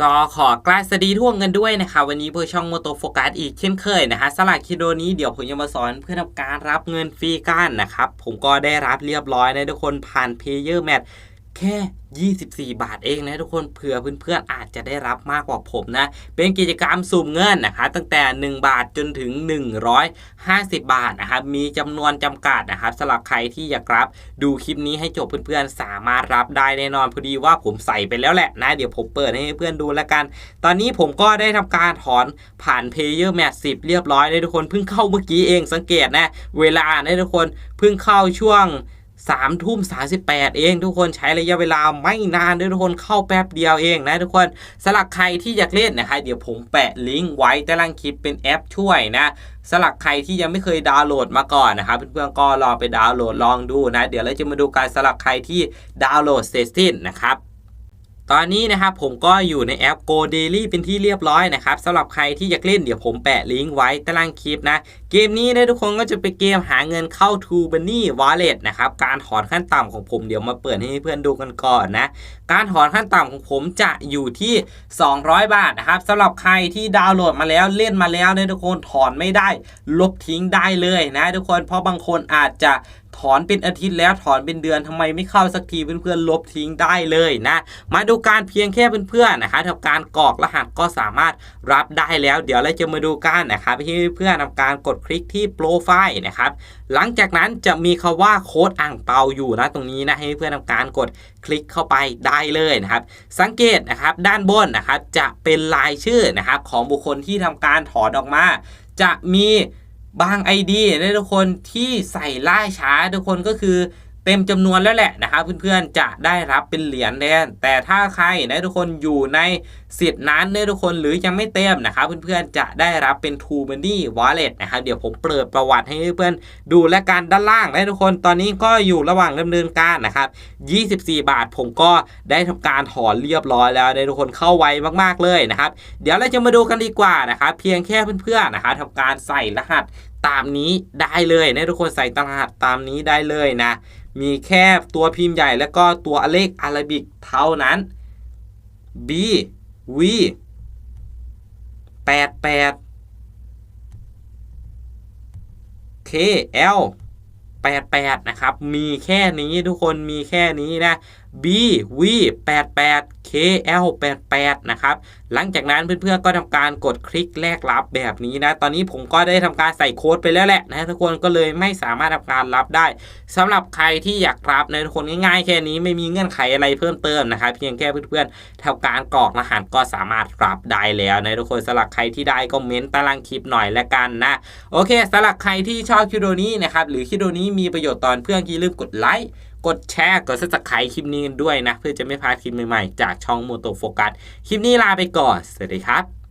ก็ขอกราสดีทั่วกันด้วยนะคะวันนี้เพื่อช่องโมโตโฟกัสอีกเช่นเคยนะคะสลากคิโดนี้เดี๋ยวผมจะมาสอนเพื่อทำการรับเงินฟรีกันนะครับ ผมก็ได้รับเรียบร้อยนะทุกคนผ่านเพย์เยอร์แมท แค่ 24 บาทเองนะทุกคนเผื่อเพื่อนๆอาจจะได้รับมากกว่าผมนะ เป็นกิจกรรมสุ่มเงินนะคะตั้งแต่ 1 บาทจนถึง 150 บาทนะครับมีจำนวนจำกัดนะครับสำหรับใครที่อยากรับ ดูคลิปนี้ให้จบเพื่อนๆสามารถรับได้แน่นอนพอดีว่าผมใส่ไปแล้วแหละนะ เดี๋ยวผมเปิดให้เพื่อนดูแล้วกัน ตอนนี้ผมก็ได้ทำการถอนผ่าน Player m a t c 10เรียบร้อยเลยทุกคนเพิ่งเข้าเมื่อกี้เองสังเกตนะเวลานะทุกคนเพิ่งเข้าช่วง สามทุ่มสาสิบแปดเองทุกคนใช้ระยะเวลาไม่นานด้วยทุกคนเข้าแป๊บเดียวเองนะทุกคนสลักใครที่อยากเล่นนะครับเดี๋ยวผมแปะลิงก์ไว้ใต้ล่างคลิปเป็นแอปช่วยนะสลักใครที่ยังไม่เคยดาวน์โหลดมาก่อนนะครับเพื่อนๆก็ลองไปดาวน์โหลดลองดูนะ เดี๋ยวเราจะมาดูการสลักใครที่ดาวน์โหลดเสร็จสิ้นนะครับ ตอนนี้นะครับผมก็อยู่ในแอป Go Daily เป็นที่เรียบร้อยนะครับสำหรับใครที่อยากเล่นเดี๋ยวผมแปะลิงก์ไว้ใต้ล่างคลิปนะเกมนี้นะทุกคนก็จะเป็นเกมหาเงินเข้า t o b u n n y Wallet นะครับการถอนขั้นต่ำของผมเดี๋ยวมาเปิดให้เพื่อนดูกันก่อนนะการถอนขั้นต่ำของผมจะอยู่ที่ 200 บาทนะครับสำหรับใครที่ดาวน์โหลดมาแล้วเล่นมาแล้วนะทุกคนถอนไม่ได้ ลบทิ้งได้เลยนะทุกคนเพราะบางคนอาจจะ ถอนเป็นอาทิตย์แล้วถอนเป็นเดือนทำไมไม่เข้าสักทีเพื่อนๆลบทิ้งได้เลยนะ มาดูการเพียงแค่เพื่อนๆนะคะทำการกรอกรหัสก็สามารถรับได้แล้ว เดี๋ยวเราจะมาดูกันนะครับที่เพื่อนๆทำการกดคลิกที่โปรไฟล์นะครับหลังจากนั้นจะมีคาว่าโค้ดอ่างเปาอยู่นะตรงนี้นะให้เพื่อนทำการกดคลิกเข้าไปได้เลยนะครับ สังเกตนะครับด้านบนนะครับจะเป็นรายชื่อนะครับของบุคคลที่ทำการถอนออกมา จะมี บาง ID นะทุกคนที่ใส่ล่าช้าทุกคนก็คือ เต็มจำนวนแล้วแหละนะครับเพื่อนๆจะได้รับเป็นเหรียญแทนแต่ถ้าใครนะทุกคนอยู่ในสิทธิ์นั้นนะทุกคนหรือยังไม่เต็มนะครับเพื่อนๆจะได้รับเป็น t o m o n e y Wallet นะครับเดี๋ยวผมเปิดประวัติให้เพื่อนๆดูและกันด้านล่างนะทุกคนตอนนี้ก็อยู่ระหว่างดำเนินการนะครับ 24 บาทผมก็ได้ทำการถอนเรียบร้อยแล้วนะทุกคนเข้าไวมากๆเลยนะครับ เดี๋ยวเราจะมาดูกันดีกว่านะครับเพียงแค่เพื่อนๆนะครับทำการใส่รหัสตามนี้ได้เลยนะทุกคนใส่ตรหัสตามนี้ได้เลยนะ มีแค่ตัวพิมพ์ใหญ่และก็ตัวเลขอาราบิกเท่านั้น B V 88 K L 88 นะครับ มีแค่นี้ทุกคนมีแค่นี้นะ B V 88 K L 88นะครับ หลังจากนั้นเพื่อนๆก็ทำการกดคลิกแลกรับแบบนี้นะ ตอนนี้ผมก็ได้ทำการใส่โค้ดไปแล้วแหละนะทุกคนก็เลยไม่สามารถทำการรับได้สำหรับใครที่อยากรับนะทุกคนง่ายๆแค่นี้ไม่มีเงื่อนไขอะไรเพิ่มเติมนะครับ เพียงแค่เพื่อนๆทำการกรอกรหัสก็สามารถรับได้แล้วนะทุกคนสำหรับใครที่ได้ก็เม้นต์ตารางคลิปหน่อยละกันนะโอเคสำหรับใครที่ชอบคลิปวิดีโอนี้นะครับหรือคลิปวิดีโอนี้มีประโยชน์ตอนเพื่อนอย่าลืมกดไลค์ กดแชร์กดซับสไครต์คลิปนี้กันด้วยนะ เพื่อจะไม่พลาดคลิปใหม่ๆ จากช่องโมโตโฟกัสคลิปนี้ลาไปก่อน สวัสดีครับ